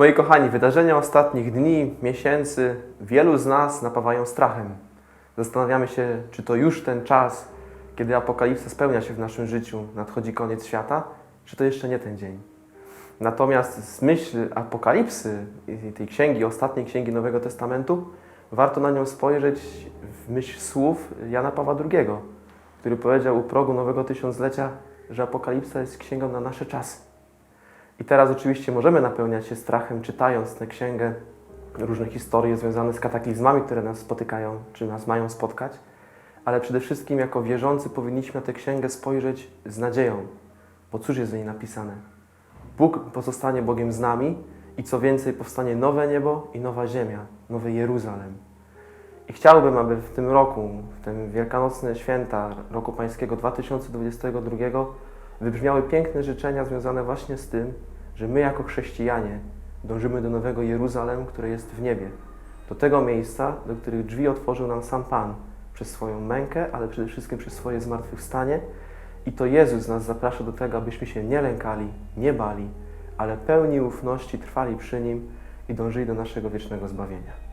Moi kochani, wydarzenia ostatnich dni, miesięcy wielu z nas napawają strachem. Zastanawiamy się, czy to już ten czas, kiedy apokalipsa spełnia się w naszym życiu, nadchodzi koniec świata, czy to jeszcze nie ten dzień. Natomiast z myśl apokalipsy, tej księgi, ostatniej księgi Nowego Testamentu, warto na nią spojrzeć w myśl słów Jana Pawła II, który powiedział u progu Nowego Tysiąclecia, że apokalipsa jest księgą na nasze czasy. I teraz oczywiście możemy napełniać się strachem, czytając tę księgę, różne historie związane z kataklizmami, które nas spotykają, czy nas mają spotkać, ale przede wszystkim jako wierzący powinniśmy na tę księgę spojrzeć z nadzieją, bo cóż jest w niej napisane? Bóg pozostanie Bogiem z nami i co więcej, powstanie nowe niebo i nowa ziemia, nowy Jeruzalem. I chciałbym, aby w tym roku, w tym wielkanocne święta roku pańskiego 2022 wybrzmiały piękne życzenia związane właśnie z tym, że my jako chrześcijanie dążymy do nowego Jeruzalem, które jest w niebie. Do tego miejsca, do których drzwi otworzył nam sam Pan przez swoją mękę, ale przede wszystkim przez swoje zmartwychwstanie. I to Jezus nas zaprasza do tego, abyśmy się nie lękali, nie bali, ale pełni ufności trwali przy Nim i dążyli do naszego wiecznego zbawienia.